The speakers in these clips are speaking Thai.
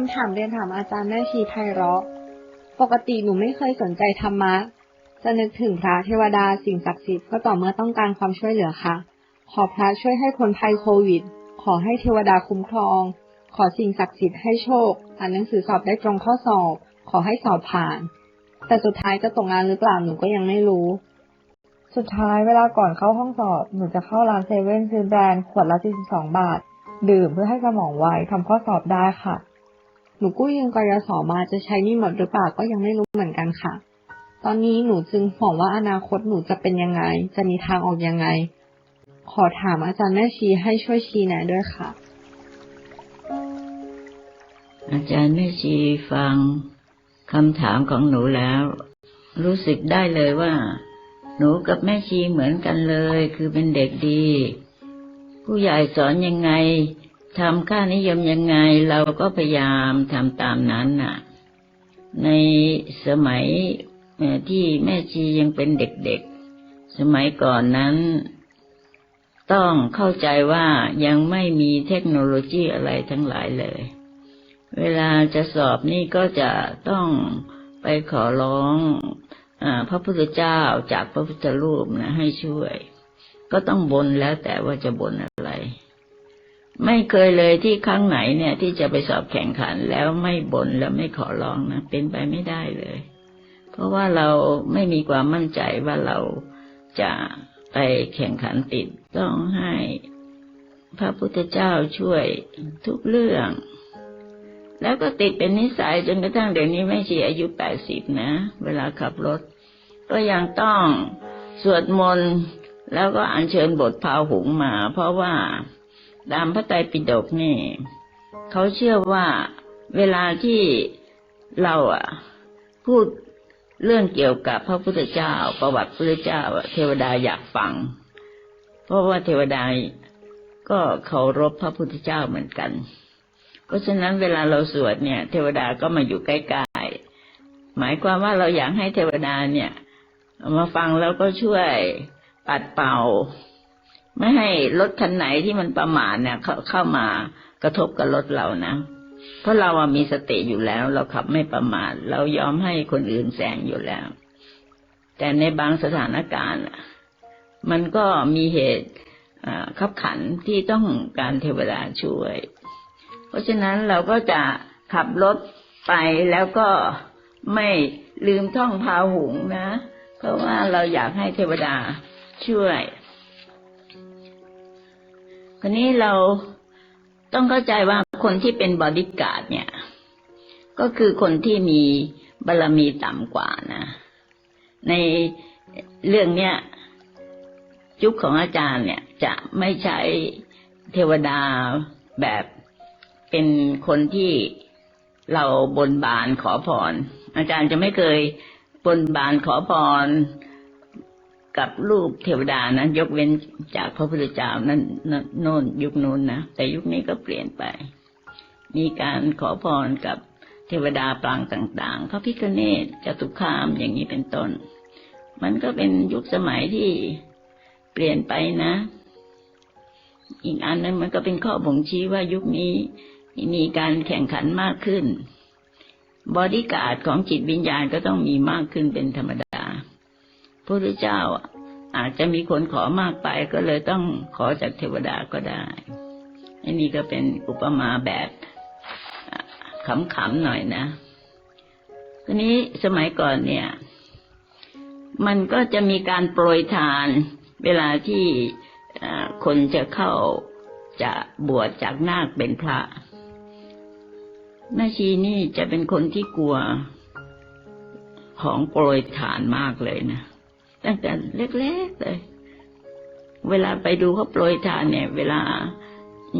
ำถามเรียนถามอาจารย์แม่ชีไพเราะ ปกติหนูไม่เคยสนใจธรรมะ จะนึกถึงพระเทวดาสิ่งศักดิ์สิทธิ์ก็ต่อเมื่อต้องการความช่วยเหลือค่ะ ขอพระช่วยให้พ้นภัยโควิด ขอให้เทวดาคุ้มครอง ขอสิ่งศักดิ์สิทธิ์ให้โชค อ่านหนังสือสอบได้ตรงข้อสอบ ขอให้สอบผ่าน แต่สุดท้ายจะตกงานหรือเปล่าหนูก็ยังไม่รู้สุดท้ายเวลาก่อนเข้าห้องสอบ หนูจะเข้าร้านเซเว่นซื้อแบรนด์ขวดละ 42 บาท ดื่มเพื่อให้สมองไวทำข้อสอบได้ค่ะ นูกู้ยืมกยศมาจะใช้นี่หมดหรือเปล่าก็ยังไม่รู้เหมือนกันค่ะ ตอนนี้หนูจึงห่วงว่าอนาคตหนูจะเป็นยังไง จะมีทางออกยังไง ขอถามอาจารย์แม่ชีให้ช่วยชี้แนะด้วยค่ะ อาจารย์แม่ชีฟังคำถามของหนูแล้ว รู้สึกได้เลยว่า หนูกับแม่ชีเหมือนกันเลย คือเป็นเด็กดี ผู้ใหญ่สอนยังไง ทำค่านิยมยังไงเราก็พยายามทำตามนั้นน่ะ ในสมัยที่แม่ชียังเป็นเด็กๆ สมัยก่อนนั้น ต้องเข้าใจว่ายังไม่มีเทคโนโลยีอะไรทั้งหลายเลย เวลาจะสอบนี่ก็จะต้องไปขอร้องอพระพุทธเจ้าจากพระพุทธรูปนะให้ช่วย ก็ต้องบนแล้วแต่ว่าจะบนอะไร ไม่เคยเลยที่ครั้งไหนเนี่ย ที่จะไปสอบแข่งขันแล้วไม่บนแล้วไม่ขอร้องนะเป็นไปไม่ได้เลย เพราะว่าเราไม่มีความมั่นใจว่าเราจะไปแข่งขันติดต้องให้พระพุทธเจ้าช่วยทุกเรื่อง แล้วก็ติดเป็นนิสัยจนกระทั่งเดี๋ยวนี้แม่ชีอายุแปดสิบนะ เวลาขับรถ ก็ยังต้องสวดมนต์แล้วก็อัญเชิญบทพาหุงมา เพราะว่า ตามพระไตรปิฎกนี่เขาเชื่อว่าเวลาที่เราอะ พูดเรื่องเกี่ยวกับพระพุทธเจ้า ประวัติพระพุทธเจ้า เทวดาอยากฟัง เพราะว่าเทวดาก็เคารพพระพุทธเจ้าเหมือนกัน เพราะฉะนั้นเวลาเราสวดเนี่ย เทวดาก็มาอยู่ใกล้ๆหมายความว่าเราอยากให้เทวดาเนี่ย มาฟังแล้วก็ช่วยปัดเป่า ไม่ให้รถคันไหนที่มันประมาทเนี่ยเข้าเข้ามากระทบกับรถเรานะเพราะเราอะมีสติอยู่แล้ว เราขับไม่ประมาทเรายอมให้คนอื่นแซงอยู่แล้ว แต่ในบางสถานการณ์มันก็มีเหตุอขับขันที่ต้องการเทวดาช่วย เพราะฉะนั้นเราก็จะขับรถไปแล้วก็ไม่ลืมท่องพาหุงนะ เพราะว่าเราอยากให้เทวดาช่วย คนนี้เราต้องเข้าใจว่าคนที่เป็นบอดี้การ์ดเนี่ย ก็คือคนที่มีบารรมีต่ำกว่านะ ในเรื่องเนี้ยยุคของอาจารย์เนี่ยจะไม่ใช้เทวดาแบบเป็นคนที่เราบนบานขอพร อาจารย์จะไม่เคยบนบานขอพร กับรูปเทวดานะยกเว้นจากพระพุทธเจ้านั่นนั่นโน่นยุคนู้นนะแต่ยุคนี้ก็เปลี่ยนไป มีการขอพรกับเทวดาปรางต่าง ๆ พระพิฆเนศจตุคามอย่างนี้เป็นต้น มันก็เป็นยุคสมัยที่เปลี่ยนไปนะ อีกอันนึงมันก็เป็นข้อบ่งชี้ว่ายุคนี้มีการแข่งขันมากขึ้น บอดี้การ์ดของจิตวิญญาณก็ต้องมีมากขึ้นเป็นธรรมดา พระพุทธเจ้าอะอาจจะมีคนขอมากไปก็เลยต้องขอจากเทวดาก็ได้อันนี้ก็เป็นอุปมาแบบขำๆหน่อยนะทีนี้สมัยก่อนเนี่ย มันก็จะมีการโปรยทานเวลาที่คนจะเข้าจะบวชจากนาคเป็นพระแม่ชีนี่จะเป็นคนที่กลัวของโปรยทานมากเลยนะ ตั้งแต่เล็กๆเลย เวลาไปดูเขาโปรยทานเนี่ย เวลา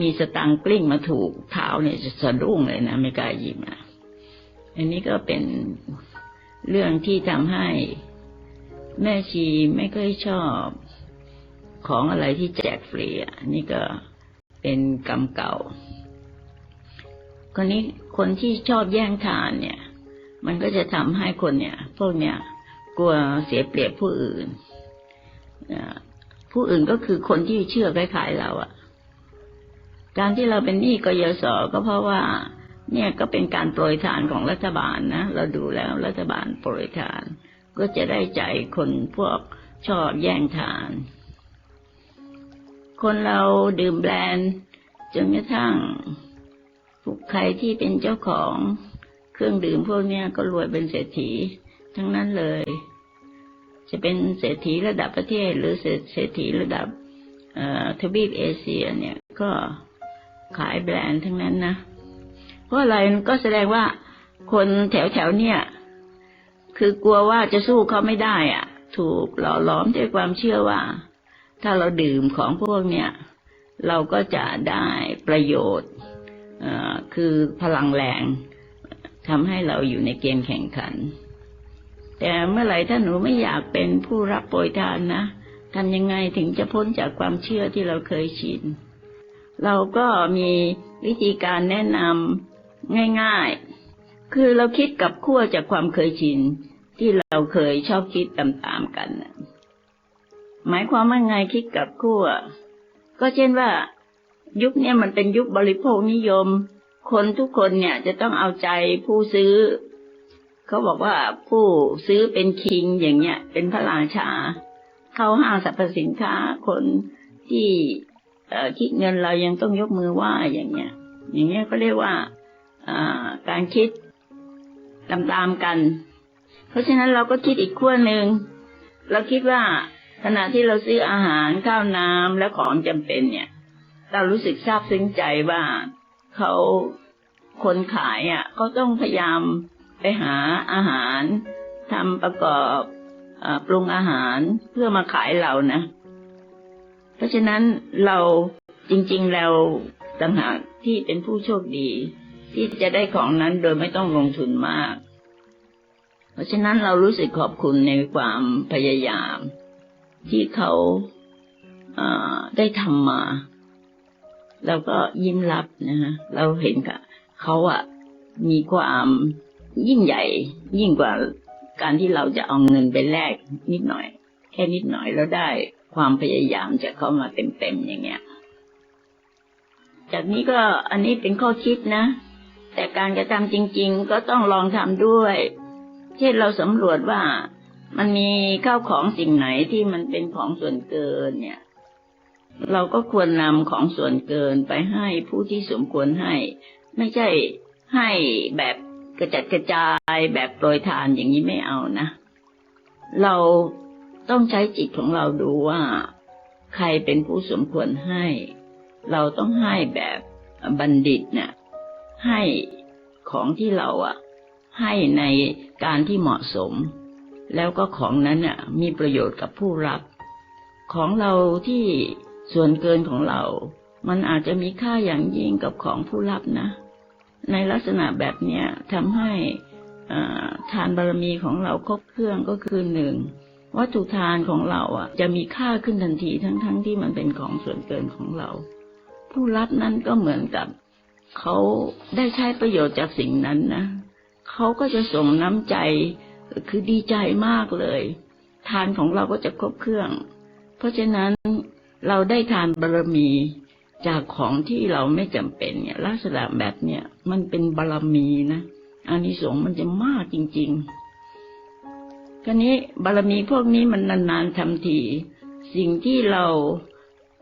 มีสตังกลิ้งมาถูกเท้าเนี่ยจะสะดุ้งเลยนะไม่กล้าหยิบอะอันนี้ก็เป็นเรื่องที่ทำให้แม่ชีไม่ค่อยชอบของอะไรที่แจกฟรีอะนี่ก็เป็นกรรมเก่า คนนี้คนที่ชอบแย่งทานเนี่ย มันก็จะทำให้คนเนี่ย พวกเนี่ย กลัวเสียเปรียบผู้อื่นผู้อื่นก็คือคนที่เชื่อคล้ายๆเราอะการที่เราเป็นหนี้กยศก็เพราะว่า เนี่ยก็เป็นการโปรยทานของรัฐบาลนะเราดูแล้วรัฐบาลโปรยทาน ก็จะได้ใจคนพวกชอบแย่งทาน คนเราดื่มแบรนด์จนกระทั่งผู้ใครที่เป็นเจ้าของเครื่องดื่มพวกนี้ก็รวยเป็นเศรษฐี ทั้งนั้นเลย จะเป็นเศรษฐีระดับประเทศ หรือเศรษฐีระดับเออทวีปเอเชียเนี่ยก็ขายแบรนด์ทั้งนั้นนะเพราะอะไรก็แสดงว่าคนแถวแถวๆเนี่ย คือกลัวว่าจะสู้เขาไม่ได้อะถูกหล่อหลอมด้วยความเชื่อว่า ถ้าเราดื่มของพวกเนี่ย เราก็จะได้ประโยชน์คือพลังแรงทำให้เราอยู่ในเกมแข่งขัน แต่เมื่อไหร่ถ้าหนูไม่อยากเป็นผู้รับโปรยทานนะทำยังไงถึงจะพ้นจากความเชื่อที่เราเคยชิน เราก็มีวิธีการแนะนำง่ายๆ คือเราคิดกับขั้วจากความเคยชิน ที่เราเคยชอบคิดตามๆกัน หมายความว่าไงคิดกับขั้ว ก็เช่นว่า ยุคนี้มันเป็นยุคบริโภคนิยม คนทุกคนเนี่ยจะต้องเอาใจผู้ซื้อ เขาบอกว่าผู้ซื้อเป็นคิงอย่างเงี้ย เป็นพระราชา เข้าห้างสรรพสินค้าคนที่คิดเงินเรายังต้องยกมือไหว้อย่างเงี้ย อย่างเงี้ยก็เรียกว่าการคิดตามๆกัน เพราะฉะนั้นเราก็คิดอีกขั้วหนึ่งเราคิดว่าขณะที่เราซื้ออาหารข้าวน้ำและของจำเป็นเนี่ย เรารู้สึกซาบซึ้งใจว่าเขาคนขายอะเขาต้องพยายาม ไปหาอาหารทำประกอบอปรุงอาหารเพื่อมาขายเรานะ เพราะฉะนั้นเราจริง ๆ เราต่างหากที่เป็นผู้โชคดี ที่จะได้ของนั้นโดยไม่ต้องลงทุนมาก เพราะฉะนั้นเรารู้สึกขอบคุณในความพยายาม ที่เขาาได้ทำมาเราก็ยิ้มรับนะฮะเราเห็นกับเขาอะมีความ ยิ่งใหญ่ยิ่งกว่าการที่เราจะเอาเงินไปแลกนิดหน่อย แค่นิดหน่อยแล้วได้ความพยายามจากเขามาเต็มๆอย่างเงี้ย จากนี้ก็อันนี้เป็นข้อคิดนะ แต่การกระทำจริง ๆ ก็ต้องลองทำด้วย เช่นเราสำรวจว่ามันมีข้าวของสิ่งไหนที่มันเป็นของส่วนเกินเนี่ย เราก็ควรนำของส่วนเกินไปให้ผู้ที่สมควรให้ ไม่ใช่ให้แบบ กระจัดกระจายแบบโปรยทานอย่างนี้ไม่เอานะ เราต้องใช้จิตของเราดูว่า ใครเป็นผู้สมควรให้ เราต้องให้แบบบัณฑิตเนี่ยให้ของที่เราอะให้ในการที่เหมาะสม แล้วก็ของนั้นน่ะมีประโยชน์กับผู้รับ ของเราที่ส่วนเกินของเรา มันอาจจะมีค่าอย่างยิ่งกับของผู้รับนะ ในลักษณะแบบเนี้ยทำให้ทานบารมีของเราครบเครื่องก็คือหนึ่งวัตถุทานของเราอะ จะมีค่าขึ้นทันทีทั้งๆทที่มันเป็นของส่วนเกินของเรา ผู้รับนั้นก็เหมือนกับเขาได้ใช้ประโยชน์จากสิ่งนั้นนะเขาก็จะสมน้ำใจคือดีใจมากเลย ทานของเราก็จะครบเครื่อง เพราะฉะนั้นเราได้ทานบารมี จากของที่เราไม่จำเป็นเนี่ย ลักษณะแบบเนี้ยมันเป็นบารมีนะอานิสงส์มันจะมากจริงๆครนี้บารมีพวกนี้มันนานๆทำที สิ่งที่เรา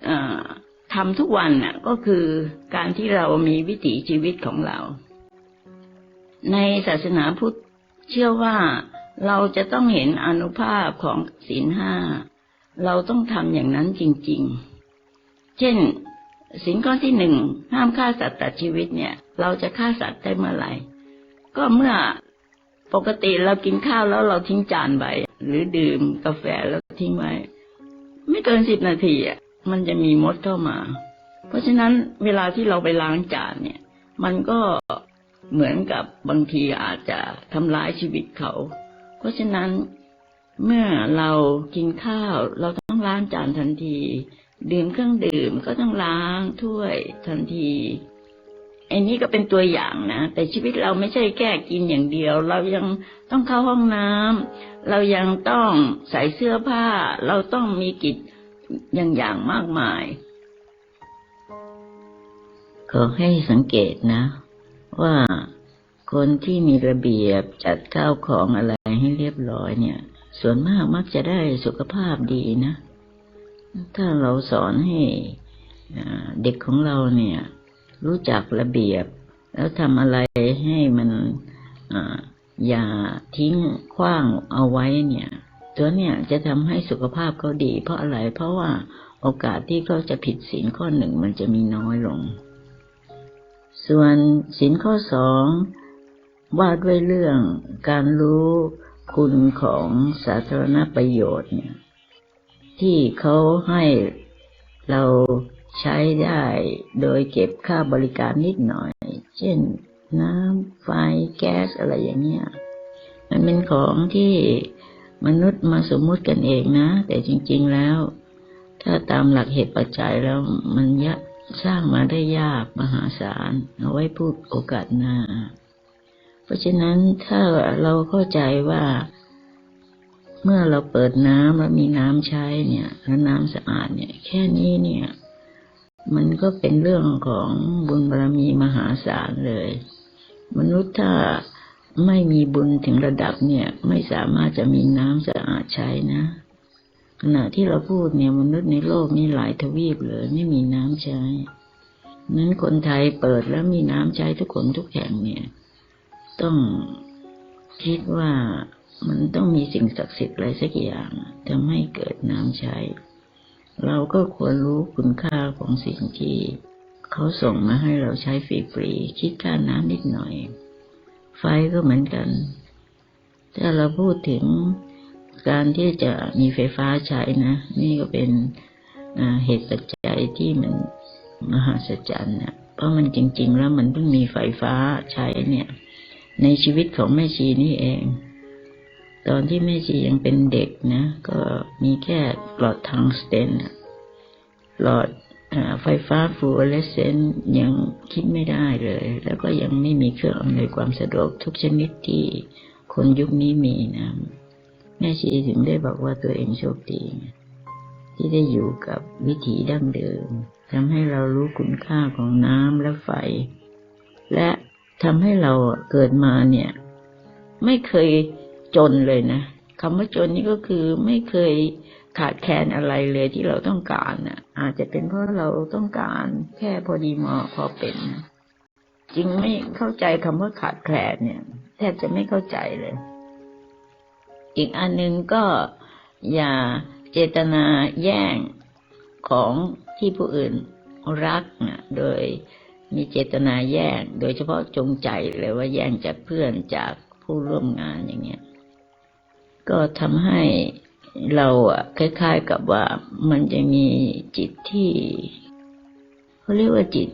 เอ่อทำทุกวันน่ะ ก็คือการที่เรามีวิถีชีวิตของเรา ในศาสนาพุทธเชื่อว่าเราจะต้องเห็นอนุภาพของศีลห้า เราต้องทำอย่างนั้นจริง ๆ เช่น ศีลข้อที่หนึ่งห้ามฆ่าสัตว์ตัดชีวิตเนี่ย เราจะฆ่าสัตว์ได้เมื่อไหร่ ก็เมื่อปกติเรากินข้าวแล้วเราทิ้งจานไว้หรือดื่มกาแฟแล้วทิ้งไว้ ไม่เกินสิบนาทีอะมันจะมีมดเข้ามา เพราะฉะนั้นเวลาที่เราไปล้างจานเนี่ย มันก็เหมือนกับบางทีอาจจะทำร้ายชีวิตเขา เพราะฉะนั้นเมื่อเรากินข้าวเราต้องล้างจานทันที ดื่มเครื่องดื่มก็ต้องล้างถ้วยทันทีอ้นี้ก็เป็นตัวอย่างนะ แต่ชีวิตเราไม่ใช่แค่กินอย่างเดียว เรายังต้องเข้าห้องน้ำเรายังต้องใส่เสื้อผ้า เราต้องมีกิจอย่างอย่างมากมาย ขอให้สังเกตนะ ว่าคนที่มีระเบียบจัดข้าวของอะไรให้เรียบร้อยเนี่ย ส่วนมากมักจะได้สุขภาพดีนะ ถ้าเราสอนให้เด็กของเราเนี่ย รู้จักระเบียบ แล้วทำอะไรให้มันออย่าทิ้งขว้างเอาไว้เนี่ย ตัวเนี่ยจะทำให้สุขภาพเขาดี เพราะอะไรเพราะว่าโอกาสที่เขาจะผิดศีลข้อหนึ่งมันจะมีน้อยลง ส่วนศีลข้อสองว่าด้วยเรื่องการรู้คุณของสาธารณประโยชน์เนี่ย ที่เขาให้เราใช้ได้โดยเก็บค่าบริการนิดหน่อย เช่นน้ำไฟแก๊สอะไรอย่างเงี้ย มันเป็นของที่มนุษย์มาสมมุติกันเองนะ แต่จริง ๆแล้ว ถ้าตามหลักเหตุปัจจัยแล้วมันยะสร้างมาได้ยากมหาศาลเอาไว้พูดโอกาสหน้า เพราะฉะนั้นถ้าเราเข้าใจว่า เมื่อเราเปิดน้ำแล้วมีน้ำใช้เนี่ยแล้วน้ำสะอาดเนี่ย แค่นี้เนี่ย มันก็เป็นเรื่องของบุญบารมีมหาศาลเลย มนุษย์ถ้าไม่มีบุญถึงระดับเนี่ย ไม่สามารถจะมีน้ำสะอาดใช้นะ ขณะที่เราพูดเนี่ยมนุษย์ในโลกนี้หลายทวีปเลย ไม่มีน้ำใช้นั้นคนไทยเปิดแล้วมีน้ำใช้ทุกคนทุกแห่งเนี่ย ต้องคิดว่า มันต้องมีสิ่งศักดิ์สิทธิ์อะไรสักอย่างทำให้เกิดน้ำใช้ เราก็ควรรู้คุณค่าของสิ่งที่เขาส่งมาให้เราใช้ฟรีๆคิดค่าน้ำนิดหน่อย ไฟก็เหมือนกัน ถ้าเราพูดถึงการที่จะมีไฟฟ้าใช้นะ นี่ก็เป็นเหตุปัจจัยที่มันมหัศจรรย์นะเพราะมันจริง ๆ แล้วมันเพิ่งมีไฟฟ้าใช้เนี่ย ในชีวิตของแม่ชีนี่เอง ตอนที่แม่ชียังเป็นเด็กนะ ก็มีแค่หลอดทางสเตนหลอดอไฟฟ้าฟลูออเรสเซนต์ยังคิดไม่ได้เลย แล้วก็ยังไม่มีเครื่องอำนวยความสะดวกทุกชนิดที่คนยุคนี้มีนะแม่ชีถึงได้บอกว่าตัวเองโชคดี ที่ได้อยู่กับวิถีดั้งเดิมทำให้เรารู้คุณค่าของน้ำและไฟ และทำให้เราเกิดมาเนี่ย ไม่เคย จนเลยนะคำว่าจนนี่ก็คือไม่เคยขาดแคลนอะไรเลยที่เราต้องการน่ะ อาจจะเป็นเพราะเราต้องการแค่พอดีเหมาะพอเป็นนะจึงไม่เข้าใจคำว่าขาดแคลนเนี่ย แทบจะไม่เข้าใจเลย อีกอันหนึ่งก็อย่าเจตนาแย่งของที่ผู้อื่นรักนะโดยมีเจตนาแย่ง โดยเฉพาะจงใจเลยว่าแย่งจากเพื่อนจากผู้ร่วมงานอย่างเงี้ย ก็ทำให้เราอะคล้าย ๆกับว่ามันจะมีจิตที่เขาเรียกว่าจิต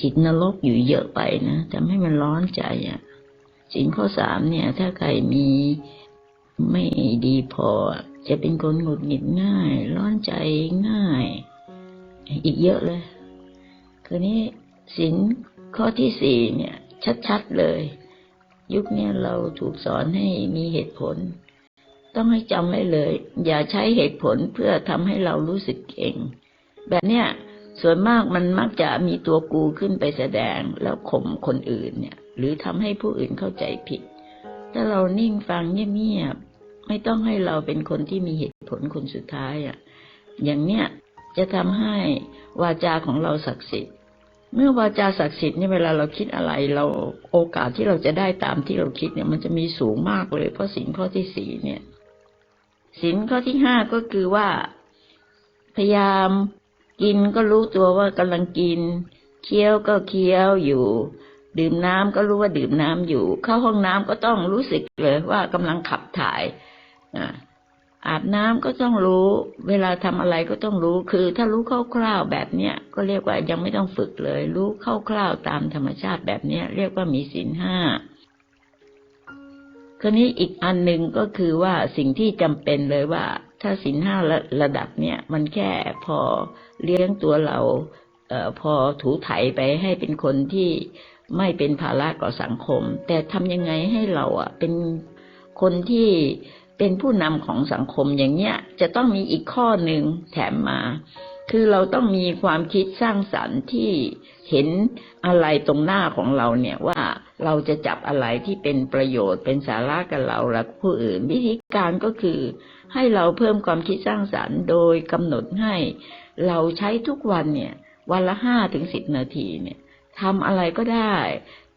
จิตนรกอยู่เยอะไปนะทำให้มันร้อนใจอะสิ่งข้อสามเนี่ย ถ้าใครมีไม่ดีพอ จะเป็นคนหงุดหงิดง่าย ร้อนใจง่าย อีกเยอะเลย คือนี้สินข้อที่สี่เนี่ย ชัดๆเลย ยุคนี้เราถูกสอนให้มีเหตุผล ต้องให้จำไว้เลย อย่าใช้เหตุผลเพื่อทำให้เรารู้สึกเก่ง แบบเนี้ยส่วนมากมันมักจะมีตัวกูขึ้นไปแสดงแล้วข่มคนอื่นเนี่ย หรือทำให้ผู้อื่นเข้าใจผิด ถ้าเรานิ่งฟังเงียบๆไม่ต้องให้เราเป็นคนที่มีเหตุผลคนสุดท้ายอะอย่างเนี้ยจะทำให้วาจาของเราศักดิ์สิทธิ์ เมื่อวาจาศักดิ์สิทธิ์เนี่ยเวลาเราคิดอะไร เราโอกาสที่เราจะได้ตามที่เราคิดเนี่ย มันจะมีสูงมากเลยเพราะสินข้อที่สี่เนี่ยสินข้อที่ห้าก็คือว่า พยายามกินก็รู้ตัวว่ากำลังกิน เคี้ยวก็เคี้ยวอยู่ ดื่มน้ำก็รู้ว่าดื่มน้ำอยู่ เข้าห้องน้ำก็ต้องรู้สึกเลยว่ากำลังขับถ่ายอ่า อาบน้ำก็ต้องรู้ เวลาทำอะไรก็ต้องรู้ คือถ้ารู้คร่าวๆแบบเนี้ยก็เรียกว่ายังไม่ต้องฝึกเลย รู้คร่าวๆตามธรรมชาติแบบเนี้ย เรียกว่ามีศีลห้าคราวนี้อีกอันหนึ่งก็คือว่าสิ่งที่จำเป็นเลยว่า ถ้าศีลห้าระระดับเนี้ยมันแค่พอเลี้ยงตัวเราเอ่อพอถูไถไปให้เป็นคนที่ไม่เป็นภาระต่อสังคม แต่ทำยังไงให้เราอะเป็นคนที่ เป็นผู้นำของสังคมอย่างเนี้ย จะต้องมีอีกข้อหนึ่งแถมมา คือเราต้องมีความคิดสร้างสรรค์ที่เห็นอะไรตรงหน้าของเราเนี่ยว่าเราจะจับอะไรที่เป็นประโยชน์เป็นสาระกับเราและผู้อื่น วิธีการก็คือ ให้เราเพิ่มความคิดสร้างสรรค์ โดยกำหนดให้ เราใช้ทุกวันเนี่ย วันละห้าถึงสิบนาทีเนี่ยทำอะไรก็ได้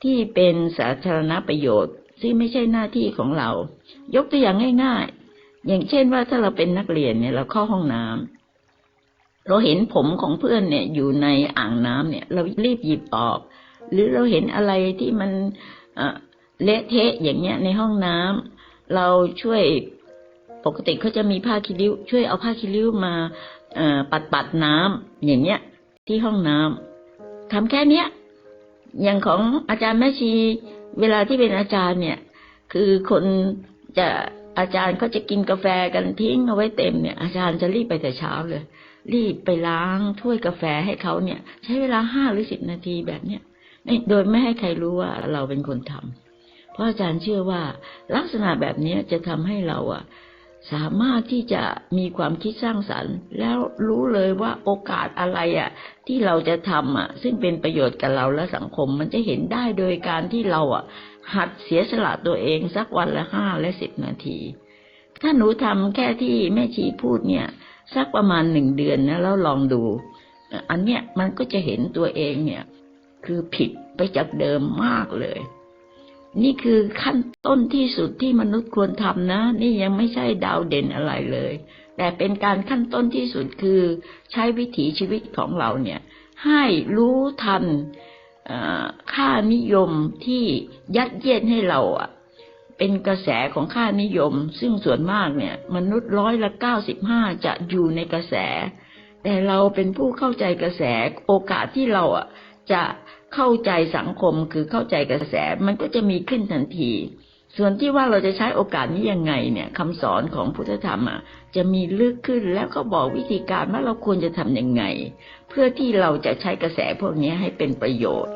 ที่เป็นสาธารณประโยชน์ ซึ่งไม่ใช่หน้าที่ของเรา ยกตัวอย่างง่าย ๆ อย่างเช่นว่าถ้าเราเป็นนักเรียนเนี่ยเราเข้าห้องน้ำเราเห็นผมของเพื่อนเนี่ยอยู่ในอ่างน้ำเนี่ย เรารีบหยิบออก หรือเราเห็นอะไรที่มันเละเทะอย่างเงี้ยในห้องน้ำเราช่วยปกติเขาจะมีผ้าคีริ้ว ช่วยเอาผ้าคีริ้วมาปัดปัดน้ำอย่างเงี้ย ที่ห้องน้ำทำแค่เนี้ยอย่างของอาจารย์แม่ชี เวลาที่เป็นอาจารย์เนี่ย คือคนจะอาจารย์เขาจะกินกาแฟกันทิ้งเอาไว้เต็มเนี่ย อาจารย์จะรีบไปแต่เช้าเลย รีบไปล้างถ้วยกาแฟให้เขาเนี่ย ใช้เวลาห้าหรือสิบนาทีแบบเนี้ยนี่โดยไม่ให้ใครรู้ว่าเราเป็นคนทำเพราะอาจารย์เชื่อว่าลักษณะแบบเนี้ยจะทำให้เราอะ สามารถที่จะมีความคิดสร้างสรรค์ แล้วรู้เลยว่าโอกาสอะไรอะที่เราจะทำอะซึ่งเป็นประโยชน์กับเราและสังคมมันจะเห็นได้โดยการที่เราอะหัดเสียสละตัวเองสักวันละห้าและสิบนาที ถ้าหนูทำแค่ที่แม่ชีพูดเนี่ย สักประมาณหนึ่งเดือนนะแล้วลองดู อันเนี้ยมันก็จะเห็นตัวเองเนี่ย คือผิดไปจากเดิมมากเลย นี่คือขั้นต้นที่สุดที่มนุษย์ควรทำนะ นี่ยังไม่ใช่ดาวเด่นอะไรเลย แต่เป็นการขั้นต้นที่สุดคือใช้วิถีชีวิตของเราเนี่ย ให้รู้ทันค่านิยมที่ยัดเยียดให้เราอะเป็นกระแสของค่านิยม ซึ่งส่วนมากเนี่ย มนุษย์ร้อยละเก้าสิบห้าจะอยู่ในกระแส แต่เราเป็นผู้เข้าใจกระแสโอกาสที่เราอะจะ เข้าใจสังคมคือเข้าใจกระแสมันก็จะมีขึ้นทันที ส่วนที่ว่าเราจะใช้โอกาสนี้ยังไงเนี่ยคำสอนของพุทธธรรมอะจะมีลึกขึ้นแล้วก็บอกวิธีการว่าเราควรจะทำยังไง เพื่อที่เราจะใช้กระแสพวกนี้ให้เป็นประโยชน์